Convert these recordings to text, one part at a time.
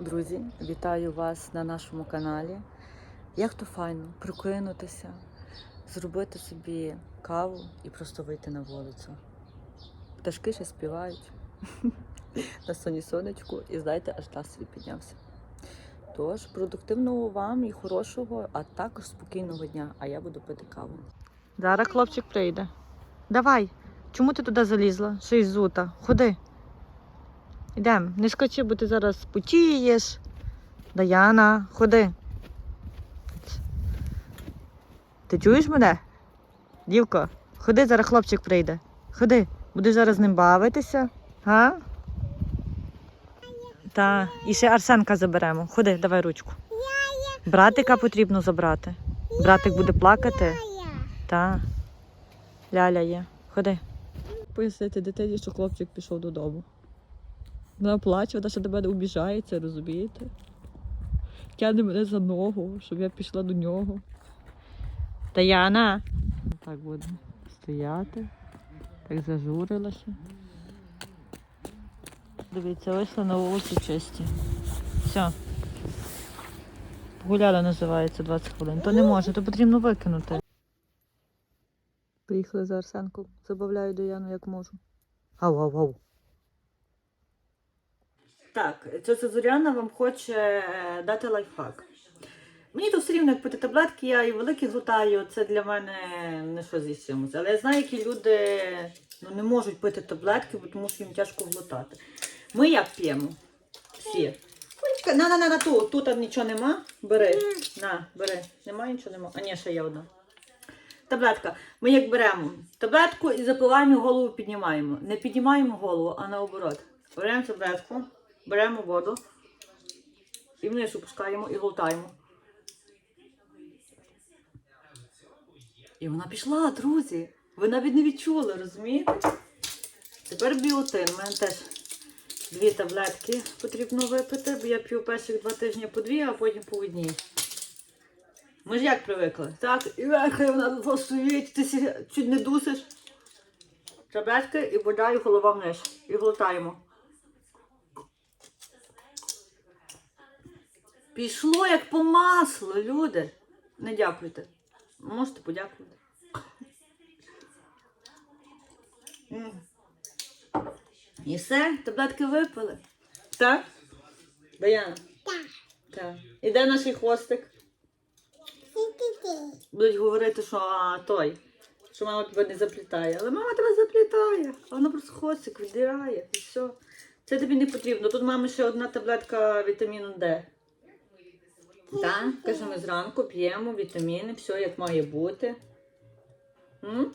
Друзі, вітаю вас на нашому каналі. Як то файно прокинутися, зробити собі каву і просто вийти на вулицю. Пташки ще співають на соні сонечку, і знаєте, аж настрій піднявся. Тож, продуктивного вам і хорошого, а також спокійного дня, а я буду пити каву. Зараз хлопчик прийде. Давай, чому ти туди залізла? Ще й зута. Ходи. Ідемо, не скочи, бо ти зараз потієш. Даяна, ходи. Ти чуєш мене? Дівко, ходи, зараз хлопчик прийде. Ходи, будеш зараз з ним бавитися. Га? Та, і ще Арсенка заберемо. Ходи, давай ручку. Братика потрібно забрати. Братик буде плакати. Та. Ляля є. Ходи. Пояснити дитині, що хлопчик пішов додому. Вона плаче, вона ще до мене обіжається, розумієте? Тягне мене за ногу, щоб я пішла до нього. Таяна. Так буде стояти. Так зажурилася. Дивіться, вийшла на вулиці чисті. Все. Гуляла називається 20 хвилин. То не може, то потрібно викинути. Приїхали за Арсенком. Забавляю Даяну як можу. Ау, ау, ау. Так, ця Зоряна вам хоче е, дати лайфхак. Мені то все рівно, як пити таблетки, я і великі глотаю, це для мене не що зі чимось. Але я знаю, які люди ну, не можуть пити таблетки, бо тому що їм тяжко глотати. Ми як п'ємо? Всі. На, на, на, на ту, тут нічого нема. Бери. На, бери. Немає нічого нема. А ні, ще є одна. Таблетка. Ми як беремо таблетку і запиваємо голову піднімаємо. Не піднімаємо голову, а наоборот. Беремо таблетку, беремо воду і вниз опускаємо і глотаємо. І вона пішла, друзі. Ви навіть не відчули, розумієте? Тепер біотин. У мене теж дві таблетки потрібно випити, бо я п'ю перших два тижні по дві, а потім по одній. Ми ж як привикли? Так, і верхи вона тут стоїть, ти чуть не дусиш. Таблетки і бодай голова вниз. І глотаємо. Пішло як по маслу, люди. Не дякуйте. Можете подякувати. І все, таблетки випили. Так? Даяна? Так. Так. І де наш хвостик? Будуть говорити, що а, той, що мама тебе не заплітає. Але мама тебе заплітає. А вона просто хвостик віддирає і все. Це тобі не потрібно. Тут мами ще одна таблетка вітаміну Д. Так, каже, ми зранку п'ємо вітаміни, все як має бути. М?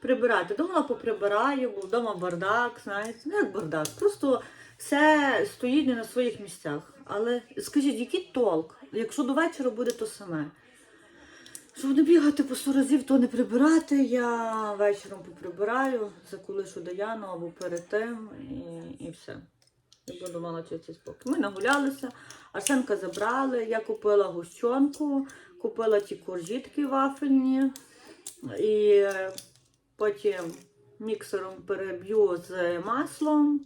Прибирати. Думала, поприбираю, бо вдома бардак, знаєте. Ну як бардак. Просто все стоїть не на своїх місцях. Але скажіть, який толк, якщо до вечора буде то саме? Щоб не бігати по сто разів, то не прибирати. Я вечором поприбираю, закулишу Даяну або перед тим і, і все. І буду мала чисті спокій. Ми нагулялися, Арсенка забрали, я купила гущонку, купила ті коржі вафельні. І потім міксером переб'ю з маслом.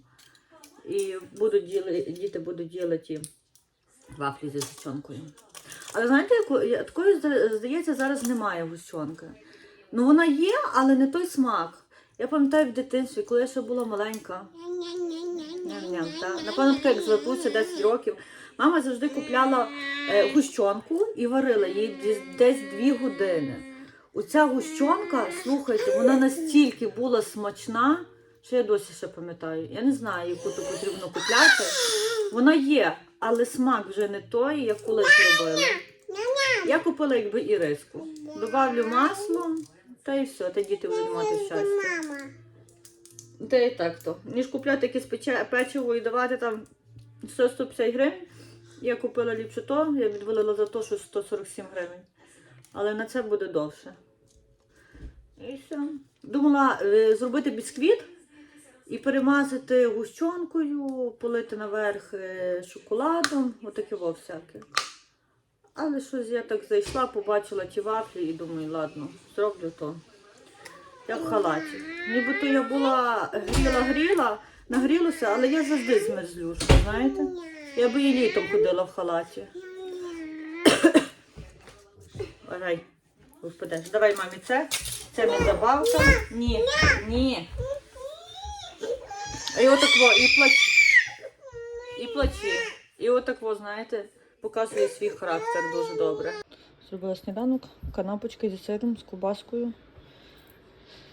І будуть діли, діти будуть ділити вафлі зі згущенкою. Але знаєте, яко- такої, здається, зараз немає гущонки. Ну вона є, але не той смак. Я пам'ятаю в дитинстві, коли я ще була маленька. Ням-ням, та. Напевно, так як звикуся 10 років. Мама завжди купляла е, гущонку і варила її десь- десь 2 години. Оця гущонка, слухайте, вона настільки була смачна, що я досі ще пам'ятаю. Я не знаю, яку то потрібно купляти. Вона є, але смак вже не той, як колись робила. Я купила якби і. Добавлю масло, та і все, та діти будуть мати щастя. Та і так то. Ніж купляти якесь печиво і давати там 100-150 гривень. Я купила ліпше то, я відвалила за то, що 147 гривень. Але на це буде довше. І все. Думала е, зробити бісквіт і перемазати гущонкою, полити наверх е, шоколадом, отаке во всяке. Але щось я так зайшла, побачила ті вафлі і думаю, ладно, зроблю то. Я в халаті. Нібито я була гріла-гріла, Нагрілося, але я завжди змерзлюшка, знаєте? Я би і літом ходила в халаті. Давай, впадеш. Давай, мамі, це. Це не забавка. Ні, ні. І отакво, і плачі. І плачі. І отакво, знаєте, показує свій характер дуже добре. Зробила сніданок, канапочки зі сиром, з кубаскою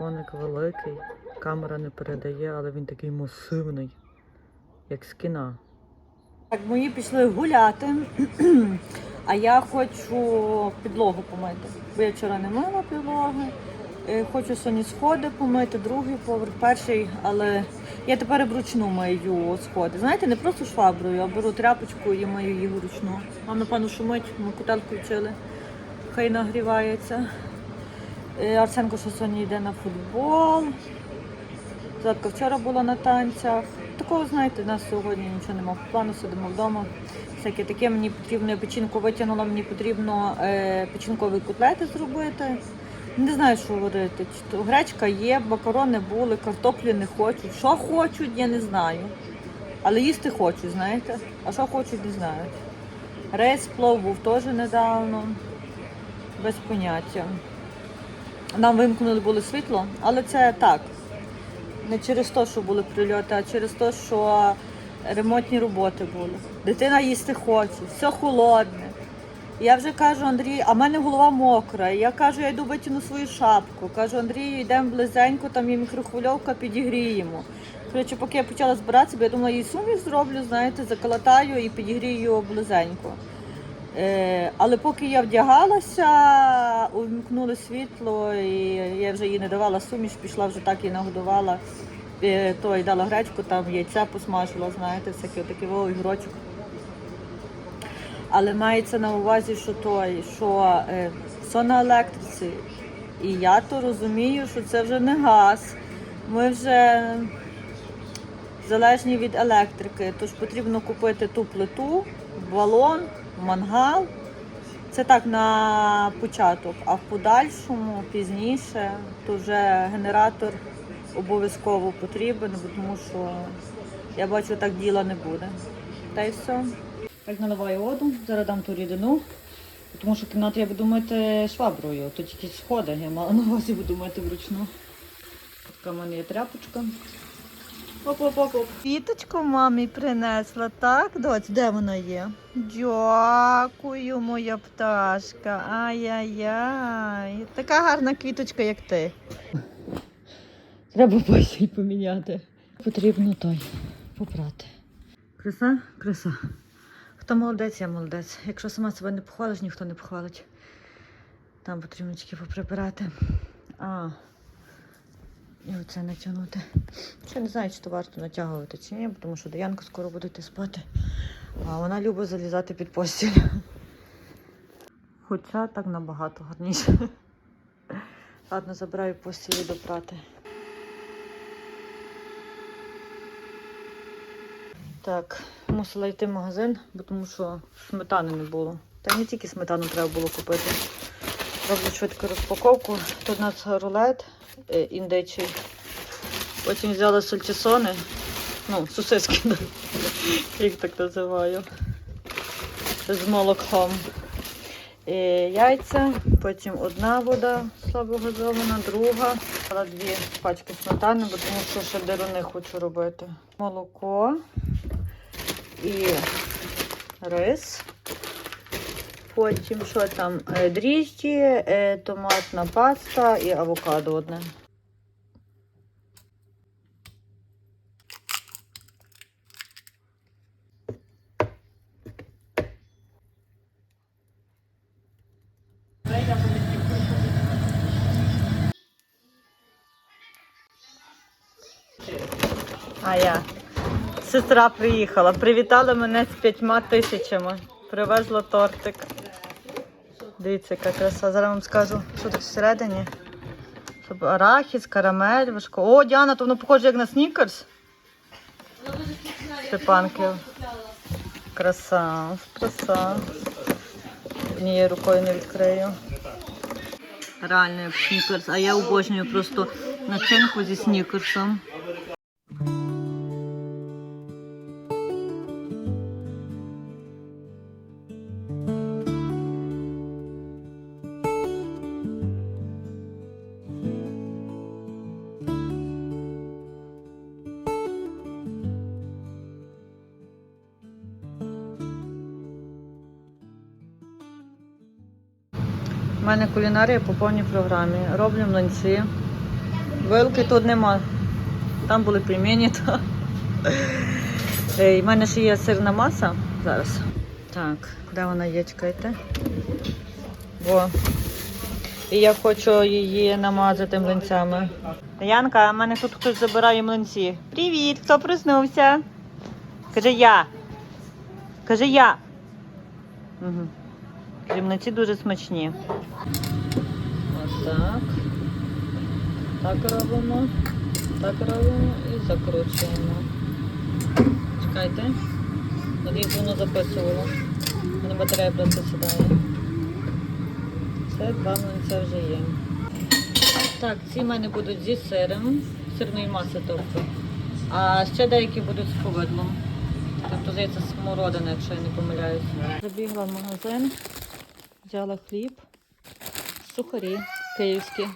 коник великий. Камера не передає, але він такий масивний, як з кіна. Так, мої пішли гуляти, а я хочу підлогу помити. Бо я вчора не мила підлоги. Е, Хочу сьогодні сходи помити, другий поверх, перший, але я тепер вручну мию сходи. Знаєте, не просто шваброю, а беру тряпочку і мию їх вручну. Вам, напевно, шумить, ми котел включили, хай нагрівається. Е, Арсенко що сьогодні йде на футбол. Златка вчора була на танцях. Такого, знаєте, у нас сьогодні нічого немає по плану, сидимо вдома. Всяке таке мені потрібно, печінку витягнула, мені потрібно е, печінкові котлети зробити. Не знаю, що говорити. Чи то Гречка є, макарони були, картоплі не хочуть. Що хочуть, я не знаю. Але їсти хочуть, знаєте. А що хочуть, не знаю. Рейс плов був теж недавно, без поняття. Нам вимкнули було світло, але це так. Не через те, що були прильоти, а через те, що ремонтні роботи були. Дитина їсти хоче, все холодне. Я вже кажу Андрій, а в мене голова мокра. Я кажу, я йду витягну свою шапку. Кажу, Андрію, йдемо близенько, там є мікрохвильовка, підігріємо. Коротше, поки я почала збиратися, бо я думала, їй суміш зроблю, знаєте, заколотаю і підігрію близенько. Е, але поки я вдягалася, увімкнули світло, і я вже їй не давала суміш, пішла вже так і нагодувала. Е, той дала гречку, там яйця посмажила, знаєте, всякі такі о, ігрочок. Але мається на увазі, що той, що е, все на електриці. І я то розумію, що це вже не газ. Ми вже залежні від електрики. Тож потрібно купити ту плиту, балон, мангал. Це так на початок, а в подальшому, пізніше, то вже генератор обов'язково потрібен, тому що я бачу, так діла не буде. Та й все. Так наливаю воду, зараз дам ту рідину, тому що кімнату я буду мити шваброю, то тільки сходи, я мала на увазі буду мити вручну. Така в мене є тряпочка. Оп-оп-оп. Квіточку мамі принесла, так, доць? Де вона є? Дякую, моя пташка. Ай-яй-яй. Така гарна квіточка, як ти. Треба постіль поміняти. Потрібно той попрати. Краса? Краса. Хто молодець, я молодець. Якщо сама себе не похвалиш, ніхто не похвалить. Там потрібно тільки поприбирати. А. І оце натягнути. Ще не знаю, чи то варто натягувати чи ні, тому що Даянка скоро буде йти спати. А вона любить залізати під постіль. Хоча так набагато гарніше. Ладно, забираю постіль до прати. Так, мусила йти в магазин, бо тому що сметани не було. Та не тільки сметану треба було купити. Роблю швидку розпаковку. Тут у нас рулет е, індичий. Потім взяла сальчисони. Ну, сосиски, їх так називаю. З молоком. І яйця, потім одна вода слабогазована, друга. Взяла дві пачки сметани, бо тому що ще деруни хочу робити. Молоко і рис. Потім що там? Е, Дріжджі, е, томатна паста і авокадо одне. А я. Сестра приїхала, привітала мене з п'ятьма тисячами. Привезла тортик. Дивіться, яка краса. Зараз вам скажу, що тут всередині. Щоб арахіс, карамель, важко. О, Діана, то воно похоже як на снікерс. Степанки. Краса, краса. Однією рукою не відкрию. Реально як снікерс. А я обожнюю просто начинку зі снікерсом. Мене кулінарія по повній програмі. Роблю млинці. Вилки тут нема. Там були пельмені. У мене ще є сирна маса зараз. Так, де вона є, чекайте. Бо. І я хочу її намазати млинцями. Янка, а мене тут хтось забирає млинці. Привіт, хто проснувся? Каже я. Каже я. Угу. Млинці дуже смачні. Отак. Так робимо. Так робимо і закручуємо. Чекайте. Надіюсь, воно записувало. Мене батарея просто сідає. Це два млинця вже є. Так, ці в мене будуть зі сиром, сирної маси, тобто. А ще деякі будуть з повидлом. Тобто, здається, смородина, якщо я не помиляюся. Забігла в магазин, взяла хліб, сухарі київські.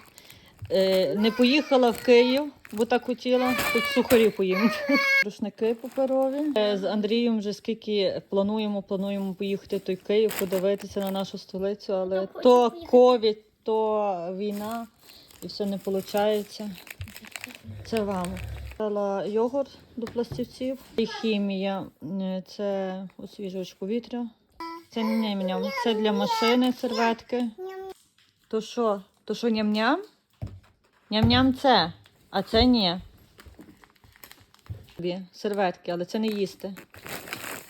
Е, не поїхала в Київ, бо так хотіла, хоч сухарі поїм. Рушники паперові. Е, з Андрієм вже скільки плануємо, плануємо поїхати в той Київ, подивитися на нашу столицю, але Я то ковід, то війна, і все не виходить. Це вам. Дала йогурт до пластівців. І хімія е, це освіжувач повітря. Це ням-ням. Це для машини серветки. То що? То що ням-ням? Ням-ням це, а це ні. Серветки, але це не їсти.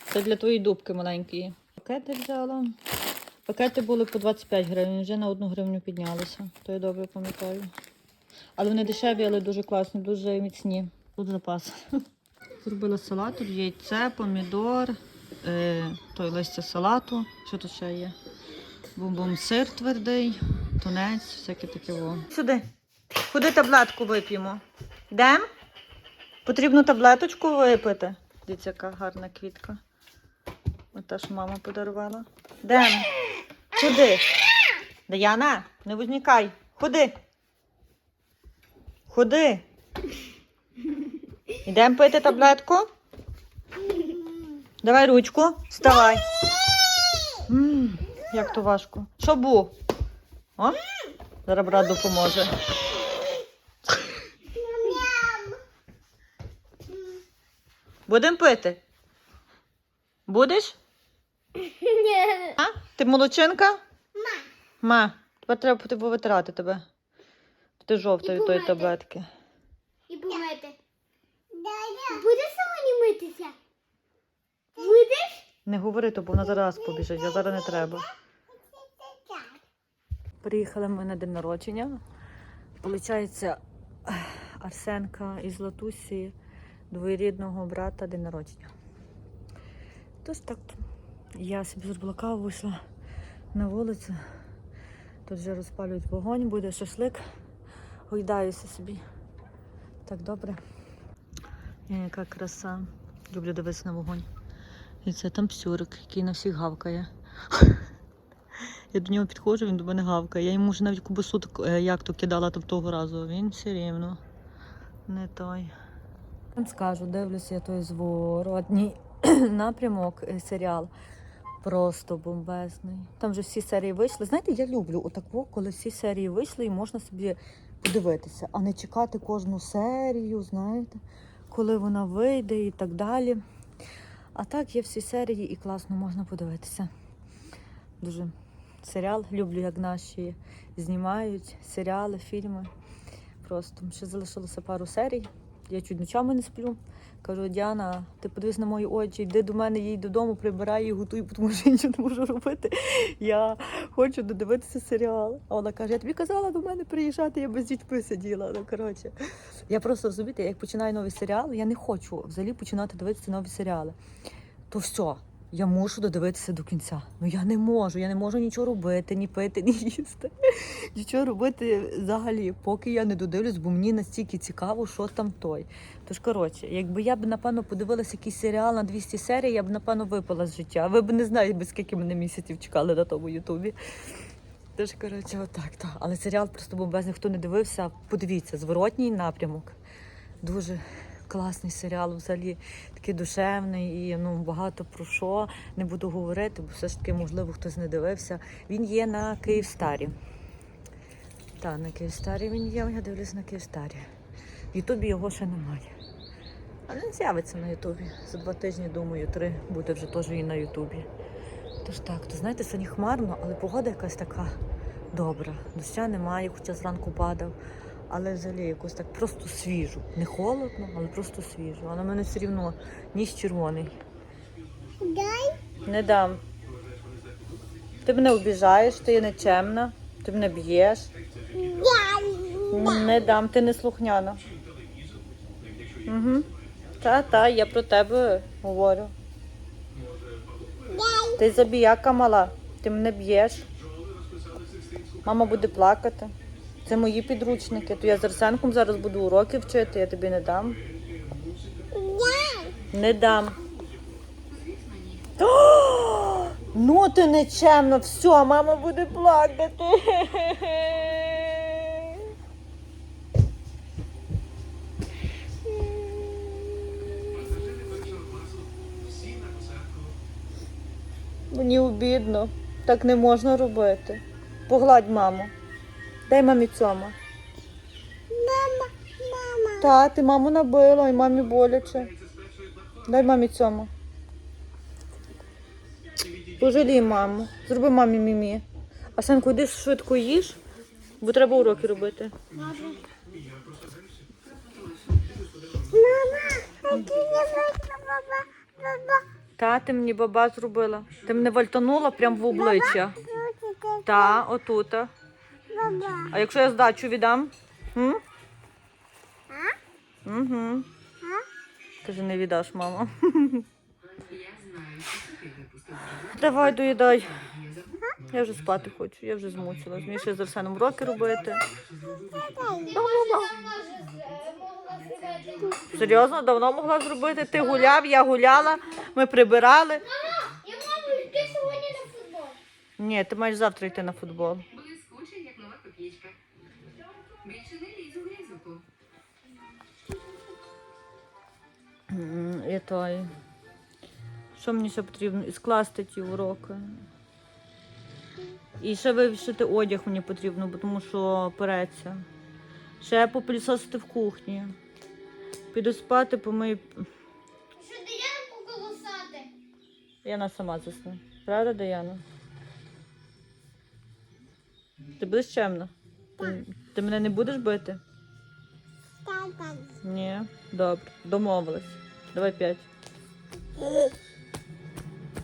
Це для твоєї дубки маленької. Пакети взяла. Пакети були по 25 гривень, вже на одну гривню піднялися. То я добре пам'ятаю. Але вони дешеві, але дуже класні, дуже міцні. Тут запас. Зробила салат, тут яйце, помідор, е, той листя салату. Що тут ще є? Бум-бум сир твердий, тунець, всяке таке. Во. Сюди. Куди таблетку вип'ємо? Дем? Потрібно таблеточку випити. Дивіться, яка гарна квітка. Ота ж мама подарувала. Дем? Куди? Даяна, не возникай. Ходи. Ходи. Йдемо пити таблетку? Давай ручку, вставай. М, як то важко. Що був? О? Зараз брат допоможе. Будемо пити? Будеш? А? Ти молодчинка? Ма. Ма. Тепер треба буде повитирати тебе. Ти жовта від тої таблетки. І помити. Будеш сьогодні митися? Будеш? Не говори, то бо вона зараз побіжить, а зараз не треба. Приїхали ми на день народження. Получається, Арсенка із Латусі, двоєрідного брата день народження. Тож так, я собі зробила каву, вийшла на вулицю. Тут вже розпалюють вогонь, буде шашлик. Гойдаюся собі. Так добре. Яка краса. Люблю дивитися на вогонь. І це там псюрик, який на всіх гавкає. Я до нього підходжу, він до мене гавкає. Я йому вже навіть кубасу е, як то кидала там того разу. Він все рівно не той. Скажу, дивлюся я той зворотній напрямок е, серіал. Просто бомбезний. Там вже всі серії вийшли. Знаєте, я люблю отако, коли всі серії вийшли і можна собі подивитися, а не чекати кожну серію, знаєте, коли вона вийде і так далі. А так є всі серії і класно можна подивитися. Дуже серіал. Люблю, як наші знімають серіали, фільми. Просто ще залишилося пару серій. Я чуть ночами не сплю. Кажу, Діана, ти подивись на мої очі, йди до мене, їй додому, прибирай її, готуй, тому що нічого не можу робити. Я хочу додивитися серіал. А вона каже, я тобі казала до мене приїжджати, я без дітьми сиділа. Ну, коротше. Я просто розумієте, як починаю новий серіал, я не хочу взагалі починати дивитися нові серіали. То все, я мушу додивитися до кінця. Ну я не можу, я не можу нічого робити, ні пити, ні їсти. Нічого робити взагалі, поки я не додивлюсь, бо мені настільки цікаво, що там той. Тож, коротше, якби я б, напевно, подивилася якийсь серіал на 200 серій, я б, напевно, випала з життя. Ви б не знаєте, скільки мене місяців чекали на тому Ютубі. Тож, коротше, отак. так. Але серіал просто бомбезний, хто не дивився, подивіться, зворотній напрямок. Дуже класний серіал, взагалі такий душевний і ну, багато про що. Не буду говорити, бо все ж таки, можливо, хтось не дивився. Він є на Київстарі. Так, на Київстарі він є, я дивлюсь на Київстарі. В Ютубі його ще немає. Але він з'явиться на Ютубі. За два тижні, думаю, три буде вже теж і на Ютубі. Тож так, то знаєте, сьогодні хмарно, але погода якась така добра. Доща немає, хоча зранку падав. Але взагалі якось так просто свіжо. Не холодно, але просто свіжо. А на мене все рівно ніж червоний. Дай. Не дам. Ти мене обіжаєш, ти є нечемна, ти мене б'єш. Не дам, ти не слухняна. Угу. Та, та, я про тебе говорю. Ти забіяка мала, ти мене б'єш. Мама буде плакати. Це мої підручники. То я з Арсенком зараз буду уроки вчити, я тобі не дам. Не дам. О, ну ти нечемно, все, мама буде плакати. Мені обідно. Так не можна робити. Погладь маму. Дай мамі цьому. Мама. Мама. Та, ти маму набила і мамі боляче. Дай мамі цьому. Пожалій маму. Зроби мамі мімі. А Сенко, йди швидко їж, бо треба уроки робити. Мама, а ти не баба, баба. Та, ти мені баба зробила. Ти мене вальтанула прямо в обличчя. Та, отута. Баба. А якщо я здачу віддам? М? А? Угу. А? Каже, не віддаш, мама. Давай доїдай. Я вже спати хочу, я вже змучилась. Мені ще з Арсеном уроки робити. Серйозно, давно могла зробити. Ти гуляв, я гуляла, ми прибирали. Я мама, йди сьогодні на футбол. Ні, ти маєш завтра йти на футбол. Копійка. Більше не лізь у грязюку. М, І той. Що мені ще потрібно? І скласти ті уроки. І ще вивішити одяг мені потрібно, бо тому що переться. Ще попілісосити в кухні. Піду спати, помию. Що Діянку колосати? Яна сама засне. Правда, Даяна? Ти будеш чемна? Ти, ти мене не будеш бити? Ні. Добре, домовились. Давай п'ять.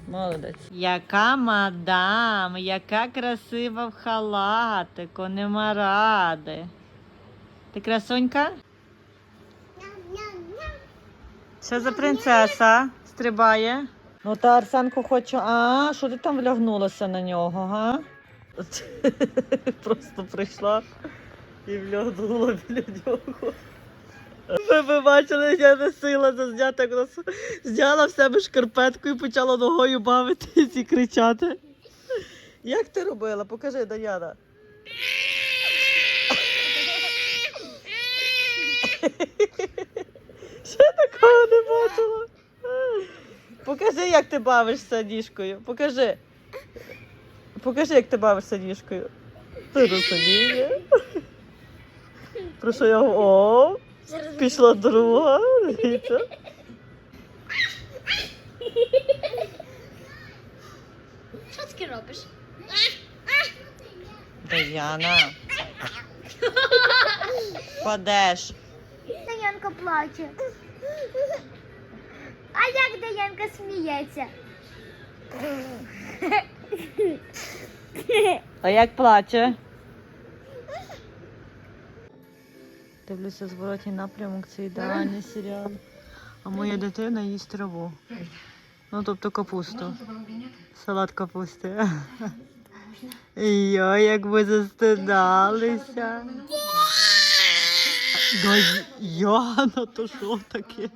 Молодець. Яка мадам, яка красива в халатику, нема ради. Ти красунька? Що за принцеса стрибає? Ну та Арсенко хоче. А, що ти там влягнулася на нього, га? Просто прийшла і влягнула біля нього. Ви б бачили, я не сила зазняти, як вона с- зняла в себе шкарпетку і почала ногою бавитись і кричати. Як ти робила? Покажи, Даяна. Ще такого не бачила. Покажи, як ти бавишся ніжкою. Покажи. Покажи, як ти бавишся ніжкою. Ти розуміє. Про що я? О, пішла друга. Дивіться. Що таке робиш? Даяна. Падеш. Даянка плаче. А як Даянка сміється? А як плаче? Дивлюся зворотній напрямок, це ідеальний серіал. А моя дитина їсть траву. Ну, тобто капусту. Салат капусти. Йо, як ви застидалися. Да, Яна, то що таке?